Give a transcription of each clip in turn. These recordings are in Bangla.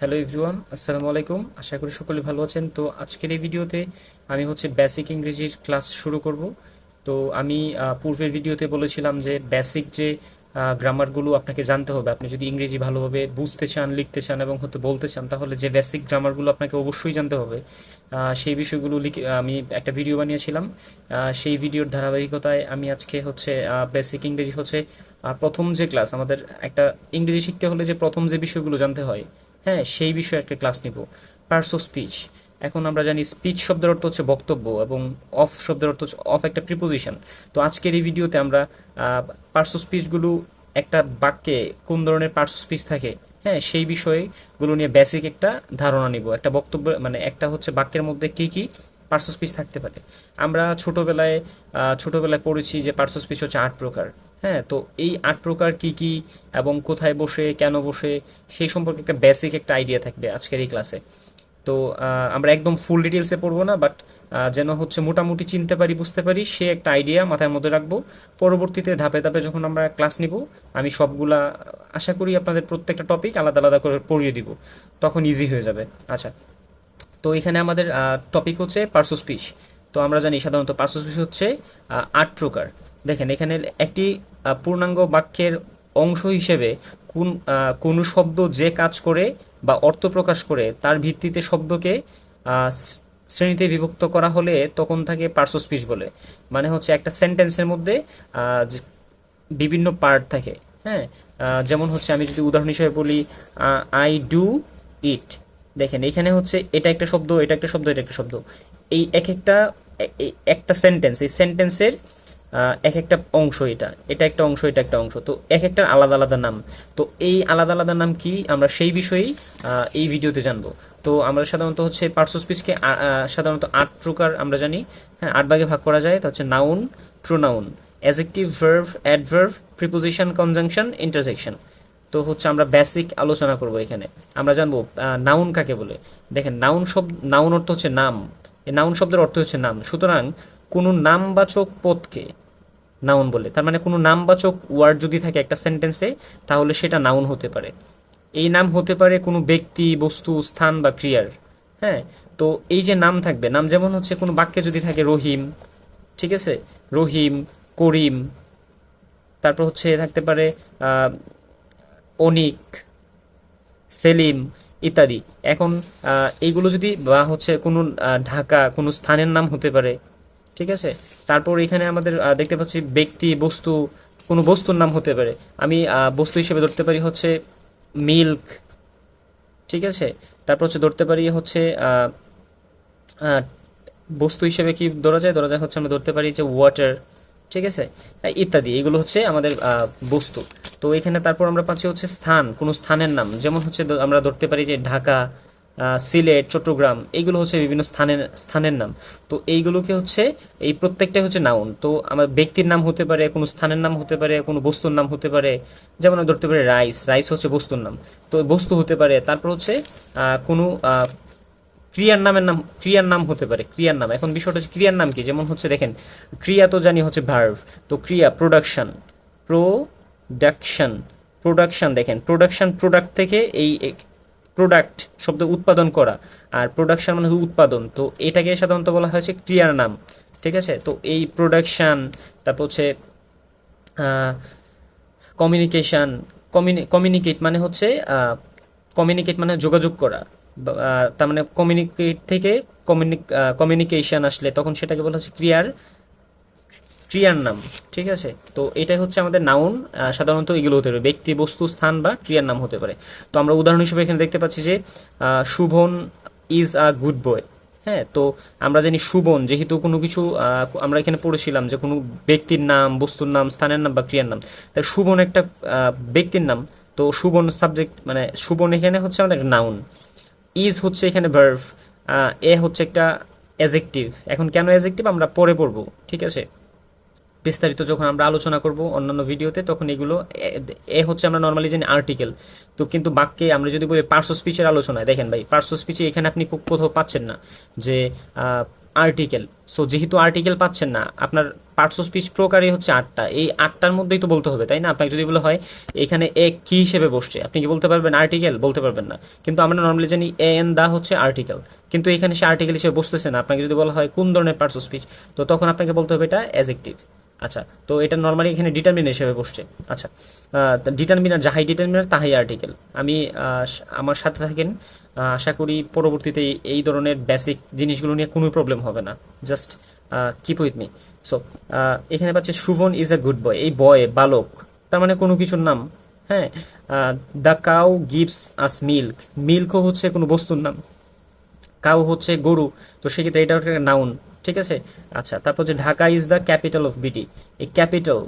হ্যালো এভরিওয়ান আসসালামু আলাইকুম আশা করি সকলে ভালো আছেন। তো আজকের এই ভিডিওতে আমি হচ্ছে বেসিক ইংরেজির ক্লাস শুরু করব। তো আমি পূর্বের ভিডিওতে বলেছিলাম যে বেসিক যে গ্রামারগুলো আপনাকে জানতে হবে, আপনি যদি ইংরেজি ভালোভাবে বুঝতে চান, লিখতে চান এবং হতে বলতে চান, তাহলে যে বেসিক গ্রামারগুলো আপনাকে অবশ্যই জানতে হবে। সেই বিষয়গুলো লিখে আমি একটা ভিডিও বানিয়েছিলাম। সেই ভিডিওর ধারাবাহিকতায় আমি আজকে হচ্ছে বেসিক ইংরেজি হচ্ছে প্রথম যে ক্লাস আমাদের একটা ইংরেজি শিখতে হলে যে প্রথম যে বিষয়গুলো জানতে হয় হ্যাঁ সেই বিষয়ে একটা ক্লাস নিব। পার্স অফ স্পিচ এখন আমরা জানি স্পিচ শব্দের অর্থ হচ্ছে বক্তব্য এবং অফ শব্দের অর্থ হচ্ছে অফ একটা প্রিপোজিশন তো আজকের এই ভিডিওতে আমরা পার্স অফ স্পিচগুলো একটা বাক্যে কোন ধরনের পার্স অফ স্পিচ থাকে হ্যাঁ সেই বিষয়গুলো নিয়ে বেসিক একটা ধারণা নিব। একটা বক্তব্য মানে একটা হচ্ছে বাক্যের মধ্যে কি কি পার্স অফ স্পিচ থাকতে পারে। আমরা ছোটবেলায় ছোটবেলায় পড়েছি যে পার্স স্পিচ হচ্ছে আট প্রকার। হ্যাঁ তো এই আট প্রকার কি কি এবং কোথায় বসে, কেন বসে, সেই সম্পর্কে একটা বেসিক একটা আইডিয়া থাকবে আজকের এই ক্লাসে তো আমরা একদম ফুল ডিটেলসে পড়ব না বাট যেন হচ্ছে মোটামুটি চিনতে পারি, বুঝতে পারি, সে একটা আইডিয়া মাথার মধ্যে রাখব। পরবর্তীতে ধাপে ধাপে যখন আমরা ক্লাস নিব, আমি সবগুলা, আশা করি আপনাদের প্রত্যেকটা টপিক আলাদা আলাদা করে পড়িয়ে দিব, তখন ইজি হয়ে যাবে। আচ্ছা তো এখানে আমাদের টপিক হচ্ছে পার্সো স্পিচ তো আমরা জানি সাধারণত পার্সো স্পিচ হচ্ছে আট প্রকার। দেখেন, এখানে একটি পূর্ণাঙ্গ বাক্যের অংশ হিসেবে কোন কোনো শব্দ যে কাজ করে বা অর্থ প্রকাশ করে, তার ভিত্তিতে শব্দকে শ্রেণীতে বিভক্ত করা হলে তখন থাকে পার্সো স্পিচ বলে। মানে হচ্ছে একটা সেন্টেন্সের মধ্যে বিভিন্ন পার্ট থাকে। হ্যাঁ? যেমন হচ্ছে আমি যদি উদাহরণ হিসেবে বলি আই ডু ইট। দেখেন, এখানে হচ্ছে এটা একটা শব্দ, এটা একটা শব্দ, এটা একটা শব্দ। এই এক একটা একটা সেন্টেন্স এই সেন্টেন্সের এক একটা অংশ এটা এটা একটা অংশ, এটা একটা অংশ, তো এক একটা আলাদা আলাদা নাম। তো এই আলাদা আলাদা নাম কি? আমরা সেই বিষয়েই এই ভিডিওতে জানব। তো আমরা সাধারণত হচ্ছে পার্সো স্পিচকে সাধারণত আট প্রকার আমরা জানি। হ্যাঁ আট ভাগে ভাগ করা যায়, তা হচ্ছে noun pronoun adjective verb adverb preposition conjunction intersection তো হচ্ছে আমরা বেসিক আলোচনা করব এখানে। আমরা জানব নাউন কাকে বলে? দেখেন নাউন শব্দ নাউন অর্থ হচ্ছে নাম। নাউন শব্দের অর্থ হচ্ছে নাম। সুতরাং কোনো নামবাচক পদকে নাউন বলে, তার মানে কোনো নামবাচক ওয়ার্ড যদি থাকে একটা সেন্টেন্সে, তাহলে সেটা নাউন হতে পারে। এই নাম হতে পারে কোনো ব্যক্তি, বস্তু, স্থান বা ক্রিয়ার হ্যাঁ? তো এই যে নাম থাকবে, নাম যেমন হচ্ছে কোনো বাক্যে যদি থাকে রহিম, ঠিক আছে? রহিম, করিম, তারপর হচ্ছে থাকতে পারে অনিক, সেলিম ইত্যাদি। এখন এইগুলো যদি বা হচ্ছে কোনো ঢাকা কোনো স্থানের নাম হতে পারে, ঠিক আছে? তারপর এখানে আমাদের দেখতে পাচ্ছি ব্যক্তি, বস্তু, কোনো বস্তুর নাম হতে পারে। আমি বস্তু হিসেবে ধরতে পারি হচ্ছে মিল্ক, ঠিক আছে? তারপর হচ্ছে ধরতে পারি হচ্ছে বস্তু হিসেবে কি ধরা যায়? ধরা যায় হচ্ছে আমরা ধরতে পারি যে ওয়াটার ঠিক আছে? ইত্যাদি, এগুলো হচ্ছে আমাদের বস্তু। তো এখানে তারপর আমরা পাচ্ছি হচ্ছে স্থান, কোনো স্থানের নাম। যেমন হচ্ছে আমরা ধরতে পারি যে ঢাকা সিলেট, চট্টগ্রাম এইগুলো হচ্ছে বিভিন্ন স্থানের স্থানের নাম। তো এইগুলোকে হচ্ছে, এই প্রত্যেকটাই হচ্ছে নাউন তো আমার ব্যক্তির নাম হতে পারে, কোনো স্থানের নাম হতে পারে, কোনো বস্তুর নাম হতে পারে। যেমন আমরা ধরতে পারি রাইস রাইস হচ্ছে বস্তুর নাম। তো বস্তু হতে পারে, তারপর হচ্ছে কোনো ক্রিয়ার নামের নাম, ক্রিয়ার নাম হতে পারে, ক্রিয়ার নাম। এখন বিষয়টা হচ্ছে ক্রিয়ার নাম কি? যেমন হচ্ছে দেখেন, ক্রিয়া তো জানি হচ্ছে ভার্ভ তো ক্রিয়া প্রোডাকশন প্রোডাকশন প্রোডাকশন দেখেন প্রোডাকশন প্রোডাক্ট থেকে এই প্রোডাক্ট শব্দ উৎপাদন করা, আর প্রোডাকশন মানে উৎপাদন, তো এটাকে সাধারণত বলা হয়েছে ক্রিয়ার নাম, ঠিক আছে? তো এই প্রোডাকশন তারপর হচ্ছে কমিউনিকেশন কমিউনিকেট মানে হচ্ছে কমিউনিকেট মানে যোগাযোগ করা তার মানে কমিউনিকেট থেকে কমিউনিকেশন আসলে তখন সেটাকে বলা হচ্ছে ক্রিয়ার ক্রিয়ার নাম, ঠিক আছে? তো এটাই হচ্ছে আমাদের নাউন সাধারণত এগুলো হতে পারে, ব্যক্তি, বস্তু, স্থান বা ক্রিয়ার নাম হতে পারে। তো আমরা উদাহরণ হিসেবে এখানে দেখতে পাচ্ছি যে Shubhan is a good boy হ্যাঁ? তো আমরা জানি শুভন, যেহেতু কোনো কিছু আমরা এখানে পড়েছিলাম যে কোনো ব্যক্তির নাম, বস্তুর নাম, স্থানের নাম বা ক্রিয়ার নাম। তাই শুভন একটা ব্যক্তির নাম, তো শুভন সাবজেক্ট মানে শুভন এখানে হচ্ছে আমাদের নাউন ইজ হচ্ছে এখানে ভার্ভ এ হচ্ছে একটা অ্যাজেক্টিভ এখন কেন অ্যাজেক্টিভ আমরা পরে পড়ব, ঠিক আছে? বিস্তারিত যখন আমরা আলোচনা করব অন্যান্য ভিডিওতে, তখন এগুলো, এ- হচ্ছে আমরা নর্মালি জানি আর্টিকেল তো কিন্তু বাক্যে আমরা যদি বলি পার্শ্ব স্পিচের আলোচনায়, দেখেন ভাই পার্শ্ব স্পিচে এখানে আপনি কোথাও পাচ্ছেন না যে আর্টিকেল সো যেহেতু আর্টিকেল পাচ্ছেন না, আপনার পার্টস অফ স্পিচ প্রকারই হচ্ছে আটটা। এই আটটার মধ্যেই তো বলতে হবে, তাই না? আপনাকে যদি বলা হয়, এখানে এ কি হিসেবে বসছে? আপনি কি বলতে পারবেন আর্টিকেল বলতে পারবেন না। কিন্তু আমরা নর্মালি জানি এ এন দা হচ্ছে আর্টিকেল কিন্তু এখানে সে আর্টিকেল হিসেবে বসতেছে না। আপনাকে যদি বলা হয়, কোন ধরনের পার্টস অফ স্পিচ তো তখন আপনাকে বলতে হবে এটা অ্যাজেক্টিভ আচ্ছা তো এটা নর্মালি এখানে ডিটারমিনার হিসেবে বসছে। আচ্ছা ডিটারমিনার যাহাই ডিটারমিনার তাহাই আর্টিকেল আমি আমার সাথে থাকেন আশা করি পরবর্তীতে এই- ধরনের বেসিক জিনিসগুলো নিয়ে কোনো প্রবলেম হবে না। Just keep with me so এখানে পাচ্ছে Shuvon is a good boy এই বয় বালক, তার মানে কোনো কিছুর নাম। হ্যাঁ? The cow gives us milk মিল্কও হচ্ছে কোনো বস্তুর নাম। কাউ হচ্ছে গরু। তো সেক্ষেত্রে এটা একটা নাউন ঠিক আছে? আচ্ছা তারপর যে Dhaka is the capital of BD এই ক্যাপিটাল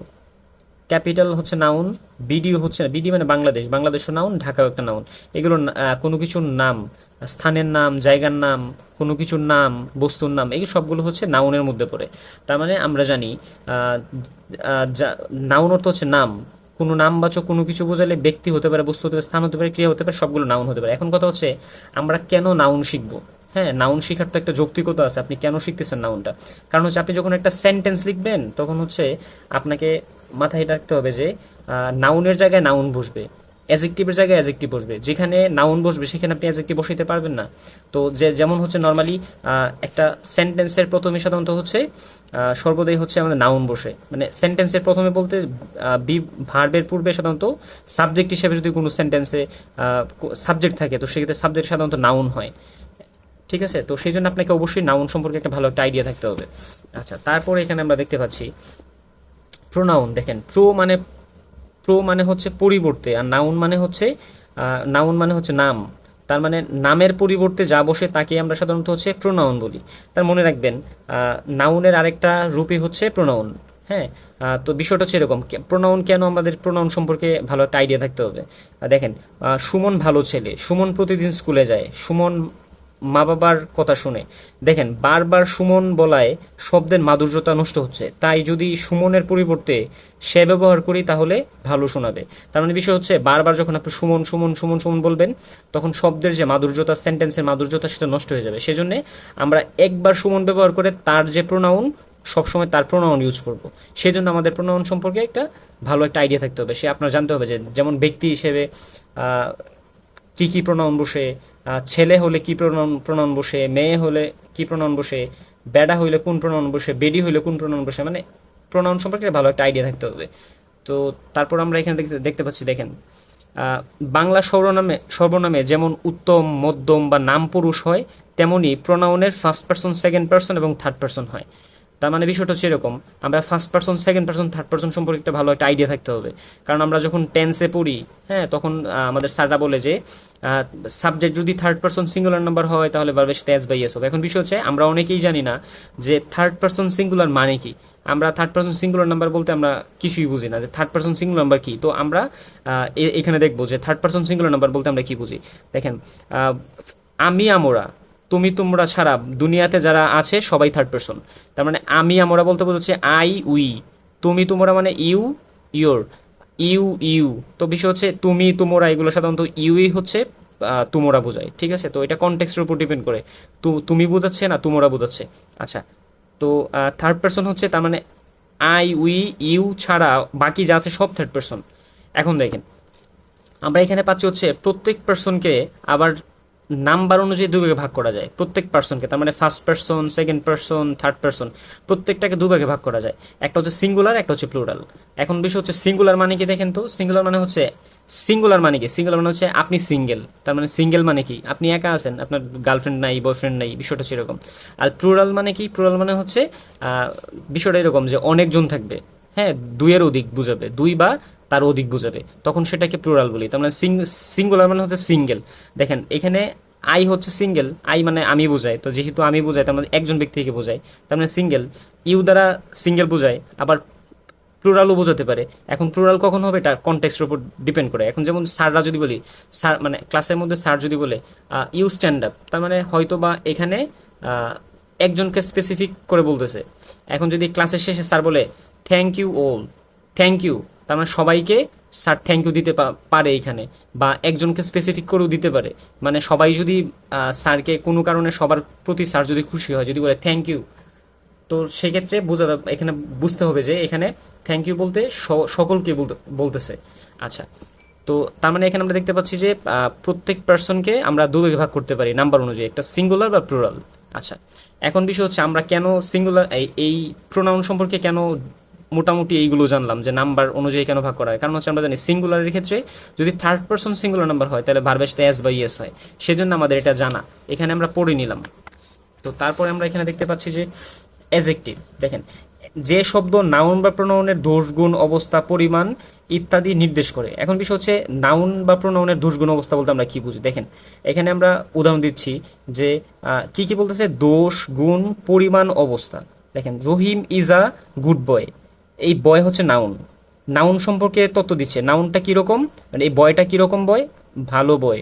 ক্যাপিটাল হচ্ছে নাউন, বিডিও হচ্ছে বিডি মানে বাংলাদেশ বাংলাদেশও নাউন, ঢাকাও একটা নাউন। এগুলো কোনো কিছুর নাম, স্থানের নাম, জায়গার নাম, কোনো কিছুর নাম, বস্তুর নাম, এই সবগুলো হচ্ছে নাউনের মধ্যে পড়ে। তার মানে আমরা জানি নাউন অর্থ হচ্ছে নাম। কোনো নামবাচক কোনো কিছু বোঝালে ব্যক্তি হতে পারে, বস্তু হতে পারে, স্থান হতে পারে, ক্রিয়া হতে পারে, সবগুলো নাউন হতে পারে। এখন কথা হচ্ছে, আমরা কেন নাউন শিখব? হ্যাঁ নাউন শেখার তো একটা যৌক্তিকতা আছে, আপনি কেন শিখতেছেন নাউনটা? কারণ হচ্ছে, আপনি যখন একটা সেন্টেন্স লিখবেন, তখন হচ্ছে আপনাকে মাথায় রাখতে হবে যে নাউনের জায়গায় নাউন বসবে অ্যাজেক্টিভের জায়গায় অ্যাজেক্টিভ বসবে। যেখানে নাউন বসবে, সেখানে আপনি অ্যাজেক্টিভ বসাইতে পারবেন না। তো যে, যেমন হচ্ছে নর্মালি একটা সেন্টেন্সের প্রথমে সাধারণত হচ্ছে সর্বদাই হচ্ছে আমাদের নাউন বসে। মানে সেন্টেন্সের প্রথমে বলতে বি ভার্বের পূর্বে সাধারণত সাবজেক্ট হিসেবে যদি কোনো সেন্টেন্সে সাবজেক্ট থাকে, তো সেক্ষেত্রে সাবজেক্ট সাধারণত নাউন হয়। ঠিক আছে? তো সেই জন্য আপনাকে অবশ্যই নাউন সম্পর্কে একটা ভালো একটা আইডিয়া থাকতে হবে। আচ্ছা তারপরে এখানে আমরা দেখতে পাচ্ছি প্রোনাউন দেখেন প্রো মানে প্রো মানে হচ্ছে পরিবর্তে, আর নাউন মানে হচ্ছে নাউন মানে হচ্ছে নাম। তার মানে নামের পরিবর্তে যা বসে তাকে আমরা সাধারণত হচ্ছে প্রোনাউন বলি। তার মনে রাখবেন নাউনের আরেকটা রূপই হচ্ছে প্রোনাউন হ্যাঁ? তো বিষয়টা হচ্ছে এরকম প্রোনাউন কেন আমাদের প্রোনাউন সম্পর্কে ভালো একটা আইডিয়া থাকতে হবে? দেখেন সুমন ভালো ছেলে, সুমন প্রতিদিন স্কুলে যায়, সুমন মা বাবার কথা শুনে। দেখেন, বারবার সুমন বলায় শব্দের মাধুর্যতা নষ্ট হচ্ছে। তাই যদি সুমনের পরিবর্তে সে ব্যবহার করি, তাহলে ভালো শোনাবে। তার মানে বিষয় হচ্ছে, বারবার যখন আপনি সুমন সুমন সুমন সুমন বলবেন, তখন শব্দের যে মাধুর্যতা, সেন্টেন্সের মাধুর্যতা, সেটা নষ্ট হয়ে যাবে। সেজন্য আমরা একবার সুমন ব্যবহার করে তার যে প্রোনাউন, সবসময় তার প্রোনাউন ইউজ করব। সেই জন্য আমাদের প্রোনাউন সম্পর্কে একটা ভালো একটা আইডিয়া থাকতে হবে। সে আপনার জানতে হবে যে, যেমন ব্যক্তি হিসেবে কি কি প্রণয়ন বসে ছেলে হলে কি প্রণন প্রণয়ন বসে, মেয়ে হলে কি প্রণয়ন বসে, বেডা হইলে কোন প্রণয়ন বসে, বেডি হইলে কোন প্রণয়ন বসে মানে প্রণয়ন সম্পর্কে ভালো একটা আইডিয়া থাকতে হবে। তো তারপর আমরা এখানে দেখতে দেখতে পাচ্ছি, দেখেন বাংলা সর্বনামে সর্বনামে যেমন উত্তম, মধ্যম বা নাম পুরুষ হয়, তেমনি প্রোনাউনের ফার্স্ট পার্সন সেকেন্ড পার্সন এবং থার্ড পার্সন হয়। তার মানে বিষয়টা হচ্ছে এরকম, আমরা first person second person third person সম্পর্কে একটা ভালো একটা আইডিয়া থাকতে হবে। কারণ আমরা যখন টেন্সে পড়ি হ্যাঁ তখন আমাদের স্যাররা বলে যে সাবজেক্ট যদি থার্ড পার্সন সিঙ্গুলার নাম্বার হয়, তাহলে ভার্বের সাথে এস বাই এস হবে এখন বিষয় হচ্ছে, আমরা অনেকেই জানি না যে থার্ড পার্সন সিঙ্গুলার মানে কি। আমরা থার্ড পার্সন সিঙ্গুলার নাম্বার বলতে আমরা কিছুই বুঝি না যে থার্ড পার্সন সিঙ্গুলার নাম্বার কি। তো আমরা এখানে দেখব যে থার্ড পার্সন সিঙ্গুলার নাম্বার বলতে আমরা কি বুঝি। দেখেন আমি, আমরা তুমি তোমরা ছাড়া দুনিয়াতে যারা আছে, সবাই থার্ড পার্সন তার মানে আমি আমরা বলতে বলছে আই উই তুমি তোমরা মানে ইউ ইয়োর ইউ ইউ তো বিষয় হচ্ছে তুমি, তোমরা এগুলো সাধারণত ইউই হচ্ছে তোমরা বোঝায়। ঠিক আছে? তো এটা কনটেক্সটের উপর ডিপেন্ড করে। তো তুমি বোঝাচ্ছে না, তোমরা বোঝাচ্ছে। আচ্ছা তো থার্ড পার্সন হচ্ছে তার মানে আই উই ইউ ছাড়া বাকি যা আছে সব থার্ড পার্সন এখন দেখেন, আমরা এখানে পাচ্ছি হচ্ছে প্রত্যেক পার্সনকে আবার নাম্বার অনুযায়ী দুভাগে ভাগ করা যায়। প্রত্যেক পার্সনকে তার মানে first person second person third person প্রত্যেকটাকে দুভাগে ভাগ করা যায়। একটা হচ্ছে সিঙ্গুলার একটা হচ্ছে প্লুরাল এখন বিষয় হচ্ছে সিঙ্গুলার মানে কি দেখেন তো? সিঙ্গুলার মানে হচ্ছে সিঙ্গুলার মানে কি? সিঙ্গুলার মানে হচ্ছে আপনি সিঙ্গেল তার মানে সিঙ্গেল মানে কি? আপনি একা আছেন, আপনার গার্লফ্রেন্ড নাই বয়ফ্রেন্ড নাই, বিষয়টা সেরকম আর প্লুরাল মানে কি? প্লুরাল মানে হচ্ছে বিষয়টা এরকম যে অনেকজন থাকবে। হ্যাঁ দুইয়ের অধিক বুঝাবে। দুই বা তার অধিক বুঝাবে। তখন সেটাকে প্লুরাল বলি। তার মানে সিঙ্গুলার মানে হচ্ছে সিঙ্গেল দেখেন, এখানে আই হচ্ছে সিঙ্গেল আই মানে আমি বোঝাই। তো যেহেতু আমি বোঝাই, তার মানে একজন ব্যক্তিকে বোঝাই তার মানে সিঙ্গেল ইউ দ্বারা সিঙ্গেল বোঝায়, আবার প্লুরালও বোঝাতে পারে। এখন প্লুরাল কখন হবে? এটা কনটেক্সটের উপর ডিপেন্ড করে। এখন যেমন স্যাররা যদি বলি, স্যার মানে ক্লাসের মধ্যে স্যার যদি বলে ইউ স্ট্যান্ড আপ তার মানে হয়তো বা এখানে একজনকে স্পেসিফিক করে বলতেছে। এখন যদি ক্লাসের শেষে স্যার বলে thank you all thank you তার মানে সবাইকে স্যার থ্যাংক ইউ দিতে পারে এখানে, বা একজনকে স্পেসিফিক করেও দিতে পারে। মানে সবাই যদি স্যারকে কোনো কারণে সবার প্রতি স্যার যদি খুশি হয়, যদি বলে থ্যাংক ইউ তো সেক্ষেত্রে বোঝা এখানে বুঝতে হবে যে এখানে থ্যাংক ইউ বলতে সকলকে বলতে, বলতেছে। আচ্ছা তো তার মানে এখানে আমরা দেখতে পাচ্ছি যে প্রত্যেক পার্সনকে আমরা দুভাগে ভাগ করতে পারি নাম্বার অনুযায়ী, একটা সিঙ্গুলার বা প্লুরাল আচ্ছা এখন বিষয় হচ্ছে আমরা কেন সিঙ্গুলার এই প্রোনাউন সম্পর্কে কেন মোটামুটি এইগুলো জানলাম যে নাম্বার অনুযায়ী কেন ভাগ করা হয়। কারণ হচ্ছে আমরা জানি সিঙ্গুলারের ক্ষেত্রে যদি থার্ড পার্সন সিঙ্গুলার নাম্বার হয়, তাহলে ভার্বের সাথে এস বা ইয়েস হয়। সেজন্য আমাদের এটা জানা। এখানে আমরা পড়ে নিলাম। তো তারপরে আমরা এখানে দেখতে পাচ্ছি যে এজেক্টিভ দেখেন, যে শব্দ নাউন বা প্রোনাউনের দোষগুণ অবস্থা, পরিমাণ ইত্যাদি নির্দেশ করে। এখন বিষয় হচ্ছে নাউন বা প্রোনাউনের দোষগুণ অবস্থা বলতে আমরা কি বুঝি? দেখেন, এখানে আমরা উদাহরণ দিচ্ছি যে কি কি বলতেছে? দোষ গুণ পরিমাণ অবস্থা। দেখেন, রহিম ইজ আ গুড বয় এই বয় হচ্ছে নাউন। নাউন সম্পর্কে তথ্য দিচ্ছে। নাউনটা কীরকম? মানে এই বয়টা কীরকম বয়? ভালো বয়।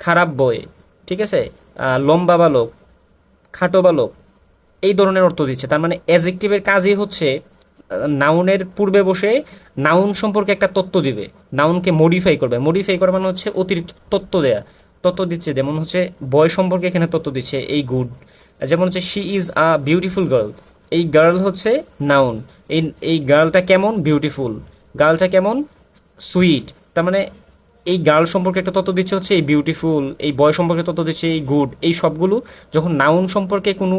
খারাপ বয়। ঠিক আছে? লম্বা বালক। খাটো বালক। এই ধরনের অর্থ দিচ্ছে। তার মানে অ্যাজেক্টিভের কাজই হচ্ছে নাউনের পূর্বে বসে নাউন সম্পর্কে একটা তথ্য দিবে। নাউনকে মডিফাই করবে। মডিফাই করা মানে হচ্ছে অতিরিক্ত তথ্য দেয়া। তথ্য দিচ্ছে যেমন হচ্ছে বয় সম্পর্কে এখানে তথ্য দিচ্ছে, এই গুড যেমন হচ্ছে she is a beautiful girl এই গার্ল হচ্ছে নাউন এই এই গার্লটা কেমন? বিউটিফুল গার্লটা কেমন? সুইট তার মানে এই গার্ল সম্পর্কে একটা তথ্য দিচ্ছে হচ্ছে এই বিউটিফুল এই বয় সম্পর্কে তথ্য দিচ্ছে এই গুড এই সবগুলো যখন নাউন সম্পর্কে কোনো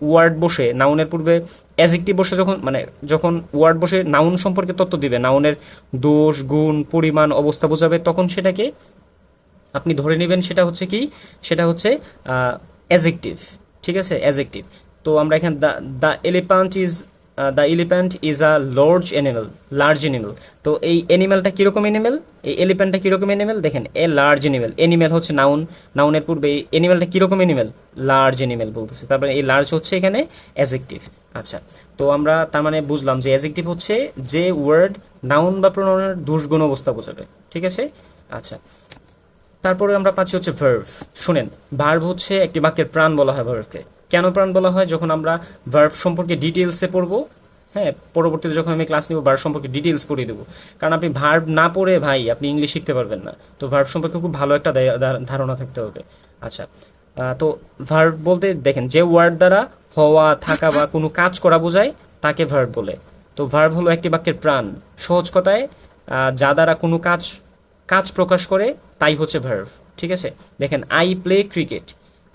ওয়ার্ড বসে নাউনের পূর্বে অ্যাজেক্টিভ বসে যখন মানে যখন ওয়ার্ড বসে নাউন সম্পর্কে তথ্য দিবে নাউনের দোষ, গুণ, পরিমাণ, অবস্থা বোঝাবে, তখন সেটাকে আপনি ধরে নেবেন সেটা হচ্ছে কি? সেটা হচ্ছে অ্যাজেক্টিভ ঠিক আছে? অ্যাজেক্টিভ তো আমরা এখানে the the elephant is the elephant is a large animal large animal তো এই অ্যানিমেলটা কীরকম এনিমেল এই এলিফ্যান্টটা কীরকম এনিমেল দেখেন এ লার্জ এনিমেল এনিমেল হচ্ছে নাউন নাউনের পূর্বে এই এনিমেলটা কীরকম এনিমেল লার্জ এনিমেল বলতেছে। তারপরে এই লার্জ হচ্ছে এখানে অ্যাজেক্টিভ আচ্ছা তো আমরা তার মানে বুঝলাম যে অ্যাজেক্টিভ হচ্ছে যে ওয়ার্ড নাউন বা প্রোনাউনের দুষ্গুণ অবস্থা বোঝাবে। ঠিক আছে? আচ্ছা তারপরে আমরা পাচ্ছি হচ্ছে ভার্ভ শুনেন ভার্ভ হচ্ছে একটি বাক্যের প্রাণ বলা হয় ভার্ভকে কেন প্রাণ বলা হয় যখন আমরা ভার্ভ সম্পর্কে ডিটেলসে পড়ব হ্যাঁ পরবর্তীতে যখন আমি ক্লাস নিব ভার্ভ সম্পর্কে ডিটেলস পড়িয়ে দেবো। কারণ আপনি ভার্ভ না পড়ে, ভাই, আপনি ইংলিশ শিখতে পারবেন না। তো ভার্ভ সম্পর্কে খুব ভালো একটা ধারণা থাকতে হবে। আচ্ছা তো ভার্ভ বলতে দেখেন, যে ওয়ার্ড দ্বারা হওয়া, থাকা বা কোনো কাজ করা বোঝায়, তাকে ভার্ভ বলে। তো ভার্ভ হলো একটি বাক্যের প্রাণ। সহজ কথায় যা দ্বারা কোনো কাজ কাজ প্রকাশ করে, তাই হচ্ছে ভার্ভ ঠিক আছে? দেখেন আই প্লে ক্রিকেট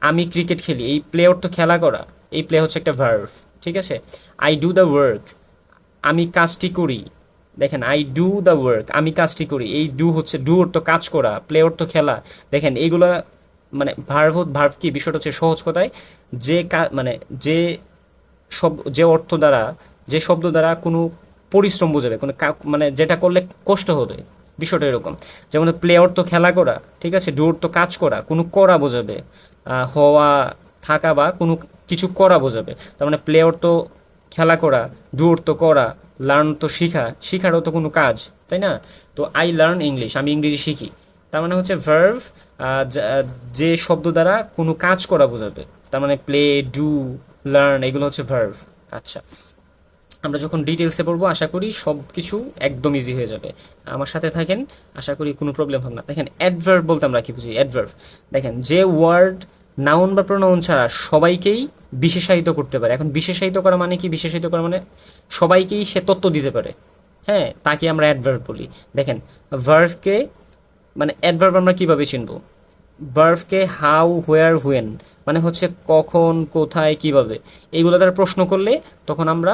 আমি ক্রিকেট খেলি, এই প্লে অর্থ খেলা করা, এই প্লে হচ্ছে একটা ভার্ভ ঠিক আছে? আই ডু দ্য ওয়ার্ক আমি কাজটি করি, দেখেন আই ডু দ্য ওয়ার্ক আমি কাজটি করি, এই ডু হচ্ছে ডু অর্থ কাজ করা প্লে অর্থ খেলা, দেখেন, এইগুলা মানে ভার্ভ ভার্ভ কি? বিষয়টা হচ্ছে সহজ কথায়, যে মানে যে শব্দ যে অর্থ দ্বারা, যে শব্দ দ্বারা কোনো পরিশ্রম বোঝাবে, কোনো মানে যেটা করলে কষ্ট হবে, বিষয়টা এরকম। যেমন প্লে অর্থ খেলা করা, ঠিক আছে ডু অর্থ কাজ করা, কোনো করা বোঝাবে হওয়া, থাকা বা কোনো কিছু করা বোঝাবে। তার মানে প্লে তো খেলা করা ডু তো করা লার্ন তো শিখা, শিখারও তো কোনো কাজ, তাই না? তো আই লার্ন ইংলিশ আমি ইংরেজি শিখি। তার মানে হচ্ছে ভার্ভ যে শব্দ দ্বারা কোনো কাজ করা বোঝাবে। তার মানে প্লে ডু লার্ন এগুলো হচ্ছে ভার্ভ আচ্ছা। আমরা যখন ডিটেলসে পড়ব, আশা করি সব কিছু একদম ইজি হয়ে যাবে। আমার সাথে থাকেন, আশা করি কোনো প্রবলেম হবে না। দেখেন অ্যাডভার্ব বলতে আমরা কি বুঝি? অ্যাডভার্ব দেখেন, যে ওয়ার্ড নাউন বা প্রনাউন ছাড়া সবাইকেই বিশেষায়িত করতে পারে। এখন বিশেষায়িত করা মানে কি? বিশেষায়িত করা মানে সবাইকেই সে তত্ত্ব দিতে পারে। হ্যাঁ তাকে আমরা অ্যাডভার্ব বলি। দেখেন ভার্ভকে মানে অ্যাডভার্ব আমরা কীভাবে চিনবো? ভার্ভকে হাউ হোয়ার হুয়েন মানে হচ্ছে কখন, কোথায়, কীভাবে? এইগুলো দ্বারা প্রশ্ন করলে তখন আমরা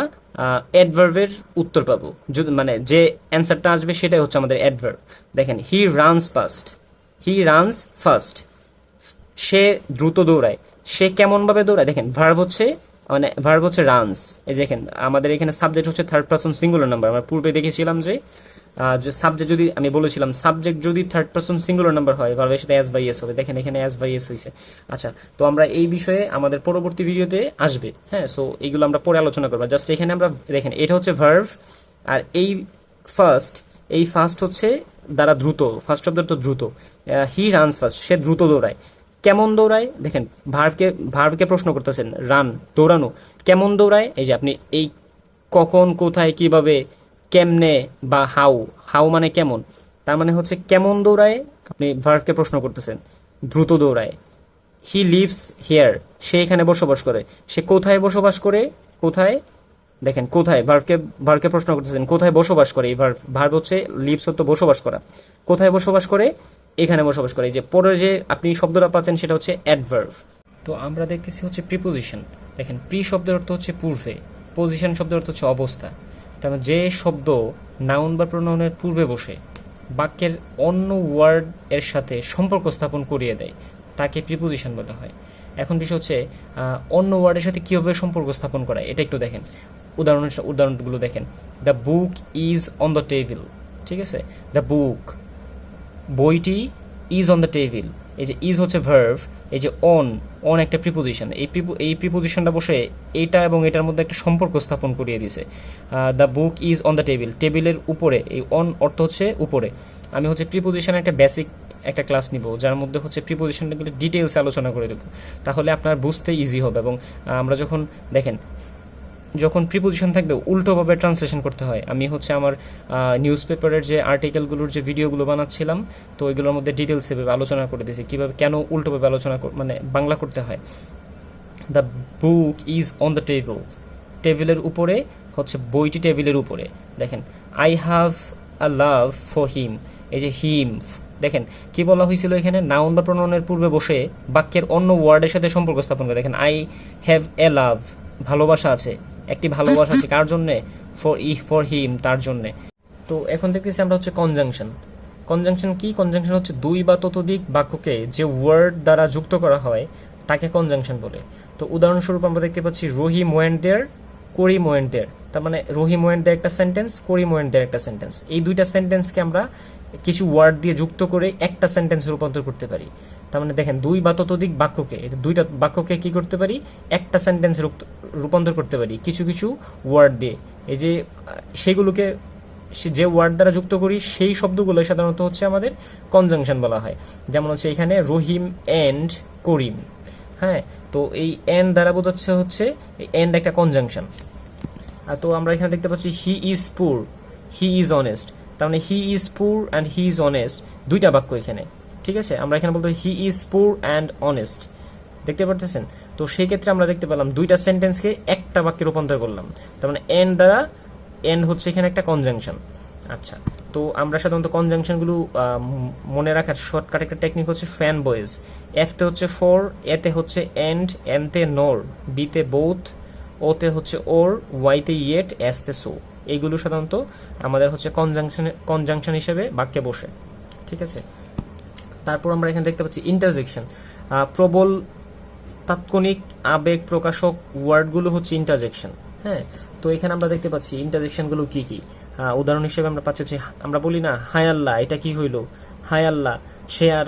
অ্যাডভার্বের উত্তর পাবো। যদি মানে যে অ্যান্সারটা আসবে সেটাই হচ্ছে আমাদের অ্যাডভার্ব দেখেন he runs fast he runs fast সে দ্রুত দৌড়ায়। সে কেমন ভাবে দৌড়ায়? দেখেন ভার্ব হচ্ছে মানে ভার্ব হচ্ছে রানস এই দেখেন, আমাদের এখানে সাবজেক্ট হচ্ছে থার্ড পার্সন সিঙ্গুলার নাম্বার আমরা পূর্বে দেখেছিলাম যে যে সাবজেক্ট যদি আমি বলেছিলাম সাবজেক্ট যদি থার্ড পার্সন সিঙ্গুলার নাম্বার হয় ভার্বের সাথে এস বাই এস হবে। দেখেন, এখানে এস বাই এস হয়েছে আচ্ছা তো আমরা এই বিষয়ে আমাদের পরবর্তী ভিডিওতে আসবে হ্যাঁ? সো এইগুলো আমরা পরে আলোচনা করব। জাস্ট এখানে আমরা, দেখেন, এটা হচ্ছে ভার্ভ আর এই ফার্স্ট এই ফার্স্ট হচ্ছে দ্বারা দ্রুত ফার্স্ট শব্দ তো দ্রুত। হি রানস ফার্স্ট সে দ্রুত দৌড়ায়। কেমন দৌড়ায়? দেখেন ভার্ভকে ভার্ভকে প্রশ্ন করতেছেন রান দৌড়ানো। কেমন দৌড়ায়? এই যে আপনি এই কখন, কোথায়, কীভাবে কেমনে বা হাউ হাউ মানে কেমন? তার মানে হচ্ছে কেমন দৌড়ায়? আপনি ভার্ভকে প্রশ্ন করতেছেন। দ্রুত দৌড়ায়। হি লিভস হেয়ার সে এখানে বসবাস করে। সে কোথায় বসবাস করে? কোথায়? দেখেন, কোথায়? ভার্ভকে ভার্ভকে প্রশ্ন করতেছেন, কোথায় বসবাস করে? এই ভার্ভ ভার্ভ হচ্ছে লিভস হতো বসবাস করা। কোথায় বসবাস করে? এখানে বসবাস করে। যে পরে যে আপনি শব্দটা পাচ্ছেন, সেটা হচ্ছে অ্যাডভার্ভ তো আমরা দেখতেছি হচ্ছে প্রিপোজিশন দেখেন প্রি শব্দের অর্থ হচ্ছে পূর্বে। পজিশন শব্দের অর্থ হচ্ছে অবস্থা। মানে যে শব্দ নাউন বা প্রোনাউনের পূর্বে বসে, বাক্যের অন্য ওয়ার্ড এর সাথে সম্পর্ক স্থাপন করিয়ে দেয়, তাকে প্রিপোজিশন বলা হয়। এখন বিষয় হচ্ছে অন্য ওয়ার্ডের সাথে কীভাবে সম্পর্ক স্থাপন করা, এটা একটু দেখেন। উদাহরণ উদাহরণগুলো দেখেন। The book is on the table ঠিক আছে? দ্য বুক বইটি ইজ অন দ্য টেবিল এই যে ইজ হচ্ছে ভার্ভ এই যে অন অন একটা প্রিপোজিশন এই এই প্রিপোজিশনটা বসে এইটা এবং এটার মধ্যে একটা সম্পর্ক স্থাপন করিয়ে দিয়েছে। The book is on the table টেবিলের উপরে, এই অন অর্থ হচ্ছে উপরে। আমি হচ্ছে প্রিপোজিশনের একটা বেসিক একটা ক্লাস নিব, যার মধ্যে হচ্ছে প্রিপোজিশনগুলো ডিটেলস আলোচনা করে দেবো। তাহলে আপনার বুঝতে ইজি হবে এবং আমরা যখন দেখেন যখন প্রিপোজিশন থাকবে, উল্টোভাবে ট্রান্সলেশন করতে হয়। আমি হচ্ছে আমার নিউজ পেপারের যে আর্টিকেলগুলোর যে ভিডিওগুলো বানাচ্ছিলাম, তো ওইগুলোর মধ্যে ডিটেলস এভাবে আলোচনা করে দিয়েছি। কীভাবে, কেন উল্টোভাবে আলোচনা মানে বাংলা করতে হয়। The book is on the table টেবিলের উপরে, হচ্ছে বইটি টেবিলের উপরে। দেখেন I have a love for him এই যে হিম দেখেন, কি বলা হয়েছিল এখানে? নাউন বা প্রণয়নের পূর্বে বসে বাক্যের অন্য ওয়ার্ডের সাথে সম্পর্ক স্থাপন করে। দেখেন আই হ্যাভ এ লাভ ভালোবাসা আছে। একটি ভালোবাসা আছে কার জন্যে? ফর ই ফর হিম তার জন্যে। তো এখন দেখতেছি আমরা হচ্ছে কনজাংশন কনজাংশন কি? কনজাংশন হচ্ছে দুই বা ততোধিক বাক্যকে যে ওয়ার্ড দ্বারা যুক্ত করা হয়, তাকে কনজাংশন বলে। তো উদাহরণস্বরূপ আমরা দেখতে পাচ্ছি রহিম went there, Karim went there. তার মানে রোহি ওয়েন্ট দেয়ার একটা সেন্টেন্স করিম ওয়েন্ট দেয়ার একটা সেন্টেন্স এই দুইটা সেন্টেন্সকে আমরা কিছু ওয়ার্ড দিয়ে যুক্ত করে একটা সেন্টেন্স রূপান্তর করতে পারি। তার মানে দেখেন, দুই বা ততোধিক বাক্যকে দুইটা বাক্যকে কি করতে পারি? একটা সেন্টেন্স রূপান্তর করতে পারি। কিছু কিছু ওয়ার্ড দিয়ে। এই যে, সেগুলোকে যে ওয়ার্ড দ্বারা যুক্ত করি, সেই শব্দগুলো সাধারণত হচ্ছে আমাদের কনজাংশন বলা হয়। যেমন হচ্ছে এখানে রহিম এন্ড করিম। হ্যাঁ? তো এই এন্ড দ্বারা বোঝাচ্ছে হচ্ছে এন্ড একটা কনজাংশন আর তো আমরা এখানে দেখতে পাচ্ছি হি ইজ পুর হি ইজ অনেস্ট তার মানে he is poor and he is honest দুইটা বাক্য এখানে। ঠিক আছে? আমরা এখানে বলতে he is poor and honest দেখতে পারতেছেন? তো সেই ক্ষেত্রে আমরা দেখতে পেলাম দুইটা সেন্টেন্সকে একটা বাক্যে রূপান্তর করলাম। তার মানে এন্ড দ্বারা এন্ড হচ্ছে এখানে একটা কনজাংশন আচ্ছা তো আমরা সাধারণত কনজাংশনগুলো মনে রাখার শর্টকাট একটা টেকনিক হচ্ছে ফ্যান বয়েজ এফতে হচ্ছে ফোর এতে হচ্ছে এন্ড এনতে নোর বিতে বোথ ওতে হচ্ছে ওর ওয়াইতে ইয়েট এস এসতে সো এইগুলো সাধারণত আমাদের হচ্ছে কনজাংশন কনজাংশন হিসেবে বাক্যে বসে। ঠিক আছে? তারপর আমরা এখানে দেখতে পাচ্ছি ইন্টারজেকশন প্রবল তাৎক্ষণিক আবেগ প্রকাশক ওয়ার্ডগুলো হচ্ছে ইন্টারজেকশন হ্যাঁ? তো এখানে আমরা দেখতে পাচ্ছি ইন্টারজেকশনগুলো কি কি? উদাহরণ হিসেবে আমরা পাচ্ছি হচ্ছে, আমরা বলি না হায় আল্লাহ এটা কি হইল? হায় আল্লাহ সে আর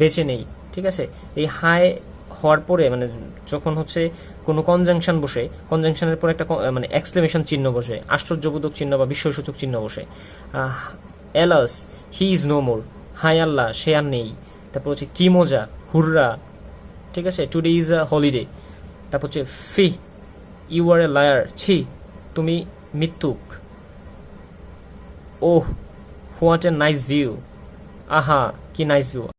বেঁচে নেই। ঠিক আছে? এই হায় হওয়ার পরে মানে যখন হচ্ছে কোনো কনজাংশন বসে কনজাংশনের পর একটা মানে এক্সক্লেমেশন চিহ্ন বসে আশ্চর্যবোধক চিহ্ন বা বিস্ময়সূচক চিহ্ন বসে alas he is no more হায় আল্লাহ, সে আর নেই। তারপর হচ্ছে কি মজা, হুররা। ঠিক আছে? টুডে ইজ আ হলিডে তারপর হচ্ছে ফি ইউ আর এ লায়ার ছি, তুমি মৃত্যুক। Oh what a nice view আহা, কি নাইস ভিউ